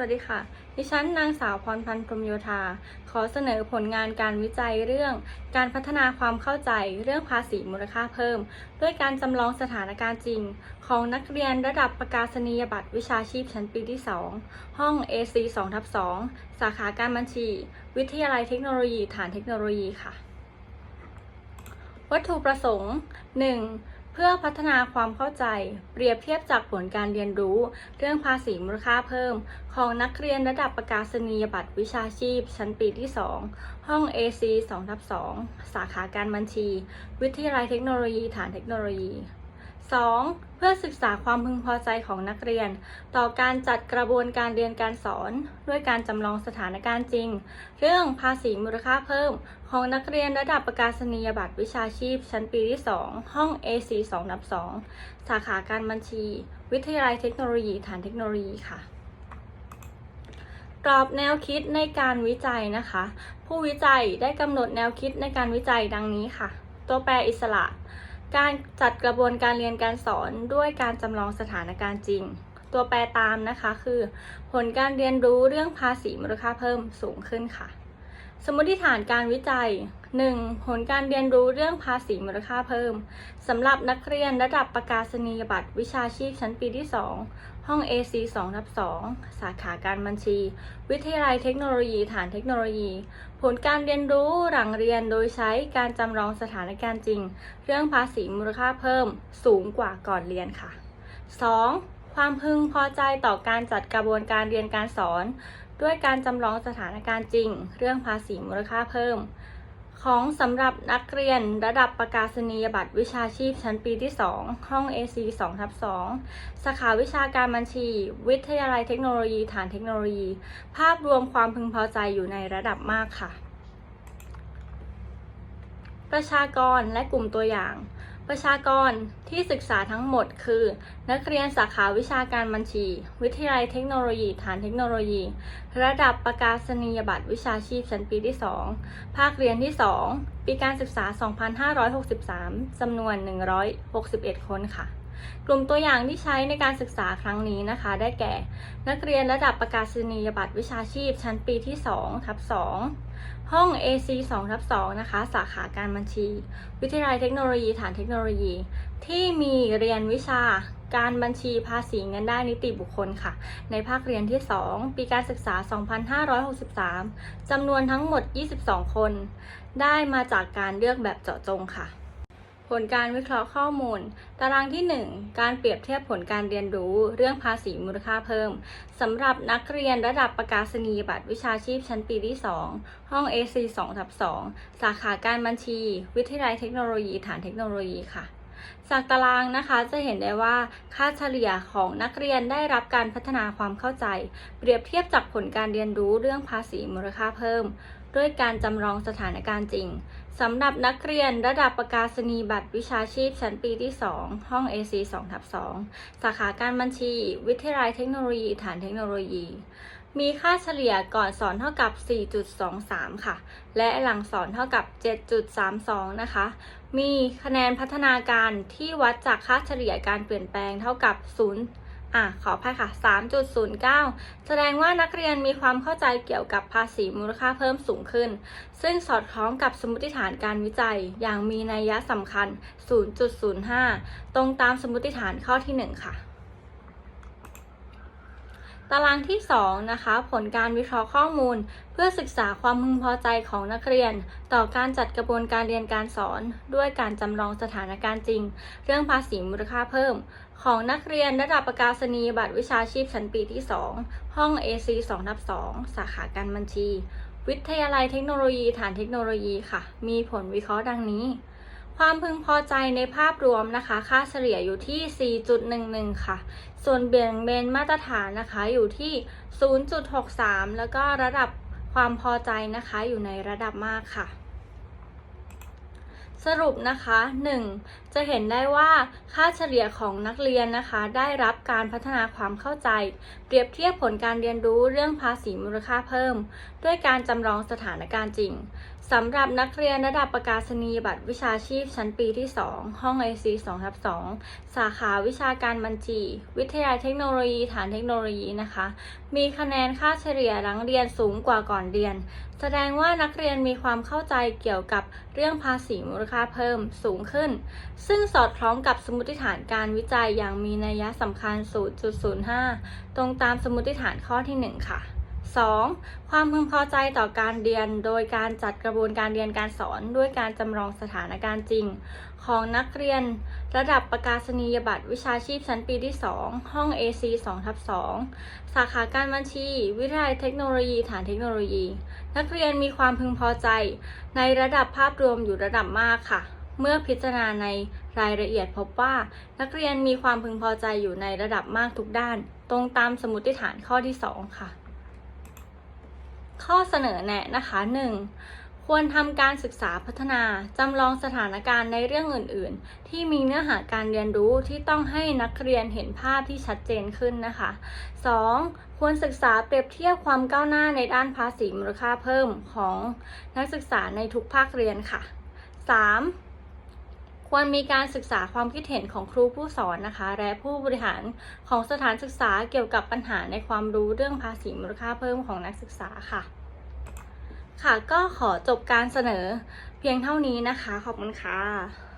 วัสดีค่ะ ดิฉันนางสาวพรพันธ์พรมโยธา ขอเสนอผลงานการวิจัยเรื่อง การพัฒนาความเข้าใจเรื่องภาษีมูลค่าเพิ่ม ด้วยการจำลองสถานการณ์จริง ของนักเรียนระดับประกาศนียบัตรวิชาชีพชั้นปีที่ 2 ห้อง AC 2ทับ2สาขาการบัญชี วิทยาลัยเทคโนโลยีฐานเทคโนโลยีค่ะ วัตถุประสงค์ 1. เพื่อพัฒนาความเข้าใจ เปรียบเทียบจากผลการเรียนรู้ เรื่องภาษีมูลค่าเพิ่ม ของนักเรียนระดับประกาศนียบัตรวิชาชีพ ชั้นปีที่ 2 ห้อง AC 2ทับ2สาขาการบัญชี วิทยาลัยเทคโนโลยี ฐานเทคโนโลยี 2. เพื่อศึกษาความพึงพอใจของนักเรียน ต่อการจัดกระบวนการเรียนการสอน ด้วยการจำลองสถานการณ์จริง เรื่องภาษีมูลค่าเพิ่ม ของนักเรียนระดับประกาศนียบัตรวิชาชีพ ชั้นปีที่ 2 ห้อง AC 2นับ 2 สาขาการบัญชี วิทยาลัยเทคโนโลยีฐานเทคโนโลยีค่ะ กรอบแนวคิดในการวิจัยนะคะ ผู้วิจัยได้กำหนดแนวคิดในการวิจัยดังนี้ค่ะ ตัวแปรอิสระ การจัดกระบวนการเรียนการสอนด้วยการจำลองสถานการณ์จริง ตัวแปรตามนะคะคือ ผลการเรียนรู้เรื่องภาษีมูลค่าเพิ่มสูงขึ้นค่ะ สมมติฐานการวิจัย 1. ผลการเรียนรู้เรื่องภาษีมูลค่าเพิ่ม สำหรับนักเรียนระดับประกาศนียบัตรวิชาชีพชั้นปีที่ 2 ห้อง AC 2ทับ2สาขาการบัญชี วิทยาลัยเทคโนโลยีฐานเทคโนโลยี ผลการเรียนรู้หลังเรียนโดยใช้การจำลองสถานการณ์จริง เรื่องภาษีมูลค่าเพิ่มสูงกว่าก่อนเรียนค่ะ 2. ความพึงพอใจต่อการจัดกระบวนการเรียนการสอน ด้วยการจำลองสถานการณ์จริง เรื่องภาษีมูลค่าเพิ่ม ของสำหรับนักเรียนระดับประกาศนียบัตรวิชาชีพชั้นปีที่ 2 ห้อง AC 2ทับ2สาขาวิชาการบัญชี วิทยาลัยเทคโนโลยีฐานเทคโนโลยี ภาพรวมความพึงพอใจอยู่ในระดับมากค่ะ ประชากรและกลุ่มตัวอย่าง ประชากรที่ศึกษาทั้งหมดคือ นักเรียนสาขาวิชาการบัญชี วิทยาลัยเทคโนโลยี ฐานเทคโนโลยี ระดับประกาศนียบัตรวิชาชีพชั้นปีที่ 2 ภาคเรียนที่ 2 ปีการศึกษา 2563จำนวน 161 คนค่ะ กลุ่มตัวอย่างที่ใช้ในการศึกษาครั้งนี้นะคะ ได้แก่ นักเรียนระดับประกาศนียบัตรวิชาชีพ ชั้นปีที่2ทับ2ห้อง AC 2ทับ2นะคะ สาขาการบัญชี วิทยาลัยเทคโนโลยีฐานเทคโนโลยี ที่มีเรียนวิชาการบัญชีภาษีเงินได้นิติบุคคลค่ะ ในภาคเรียนที่ 2 ปีการศึกษา 2563จำนวนทั้งหมด 22 คน ได้มาจากการเลือกแบบเจาะจงค่ะ ผลการวิเคราะห์ข้อมูล ตารางที่ 1 การเปรียบเทียบผลการเรียนรู้เรื่องภาษีมูลค่าเพิ่มสำหรับนักเรียนระดับประกาศนียบัตรวิชาชีพชั้นปีที่ 2 ห้อง AC 2ทับ2สาขาการบัญชี วิทยาลัยเทคโนโลยีฐานเทคโนโลยีค่ะจากตารางนะคะจะเห็นได้ว่าค่าเฉลี่ยของนักเรียนได้รับการพัฒนาความเข้าใจ เปรียบเทียบจากผลการเรียนรู้เรื่องภาษีมูลค่าเพิ่ม ด้วยการจำลองสถานการณ์จริง สำหรับนักเรียนระดับประกาศนียบัตรวิชาชีพชั้นปีที่ 2 ห้อง AC 2ทับ2สาขาการบัญชี วิทยาลัยเทคโนโลยี ฐานเทคโนโลยี มีค่าเฉลี่ยก่อนสอนเท่ากับ 4.23 ค่ะ และหลังสอนเท่ากับ 7.32 นะคะ มีคะแนนพัฒนาการที่วัดจากค่าเฉลี่ยการเปลี่ยนแปลงเท่ากับ 0 อะขออภัยค่ะ 3.09 แสดงว่านักเรียนมีความเข้าใจเกี่ยวกับภาษีมูลค่าเพิ่มสูงขึ้น ซึ่งสอดคล้องกับสมมติฐานการวิจัยอย่างมีนัยยะสำคัญ 0.05 ตรงตามสมมติฐานข้อที่ 1 ค่ะ ตารางที่ 2 นะคะ ผลการวิเคราะห์ข้อมูล เพื่อศึกษาความพึงพอใจของนักเรียน ต่อการจัดกระบวนการเรียนการสอน ด้วยการจำลองสถานการณ์จริง เรื่องภาษีมูลค่าเพิ่ม ของนักเรียนระดับประกาศนียบัตรวิชาชีพชั้นปีที่ 2 ห้อง AC 2ทับ2สาขาการบัญชี วิทยาลัยเทคโนโลยีฐานเทคโนโลยีค่ะ มีผลวิเคราะห์ดังนี้ ความพึงพอใจในภาพรวมนะคะ ค่าเฉลี่ยอยู่ที่ 4.11 ค่ะ ส่วนเบี่ยงเบนมาตรฐานนะคะอยู่ที่ 0.63 แล้วก็ระดับความพอใจนะคะอยู่ในระดับมากค่ะสรุปนะคะ 1. จะเห็นได้ว่าค่าเฉลี่ยของนักเรียนนะคะ ได้รับการพัฒนาความเข้าใจ เปรียบเทียบผลการเรียนรู้เรื่องภาษีมูลค่าเพิ่ม ด้วยการจำลองสถานการณ์จริงสำหรับนักเรียนระดับประกาศนียบัตรวิชาชีพชั้นปีที่ 2 ห้อง AC 2ทับ2สาขาวิชาการบัญชี วิทยาเทคโนโลยีฐานเทคโนโลยีนะคะ มีคะแนนค่าเฉลี่ยหลังเรียนสูงกว่าก่อนเรียน แสดงว่านักเรียนมีความเข้าใจเกี่ยวกับเรื่องภาษีมูลค่าเพิ่มสูงขึ้นซึ่งสอดคล้องกับสมมติฐานการวิจัยอย่างมีนัยสำคัญ 0.05 ตรงตามสมมติฐานข้อที่ 1 ค่ะ 2. ความพึงพอใจต่อการเรียน โดยการจัดกระบวนการเรียนการสอนด้วยการจำลองสถานการณ์จริง ของนักเรียน ระดับประกาศนียบัตรวิชาชีพชั้นปีที่ 2 ห้อง AC 2ทับ2สาขาการบัญชี วิทยาลัยเทคโนโลยีฐานเทคโนโลยี นักเรียนมีความพึงพอใจ ในระดับภาพรวมอยู่ระดับมากค่ะ เมื่อพิจารณาในรายละเอียดพบว่า นักเรียนมีความพึงพอใจอยู่ในระดับมากทุกด้าน ตรงตามสมมติฐานข้อที่ 2 ค่ะ ข้อเสนอแนะนะคะ 1. ควรทำการศึกษาพัฒนาจำลองสถานการณ์ในเรื่องอื่น ๆ ที่มีเนื้อหาการเรียนรู้ที่ต้องให้นักเรียนเห็นภาพที่ชัดเจนขึ้นนะคะ 2. ควรศึกษาเปรียบเทียบความก้าวหน้าในด้านภาษีมูลค่าเพิ่มของนักศึกษาในทุกภาคเรียนค่ะ 3. ควรมีการศึกษาความคิดเห็นของครูผู้สอนนะคะ และผู้บริหารของสถานศึกษาเกี่ยวกับปัญหาในความรู้เรื่องภาษีมูลค่าเพิ่มของนักศึกษาค่ะ ค่ะก็ขอจบการเสนอเพียงเท่านี้นะคะ ขอบคุณค่ะ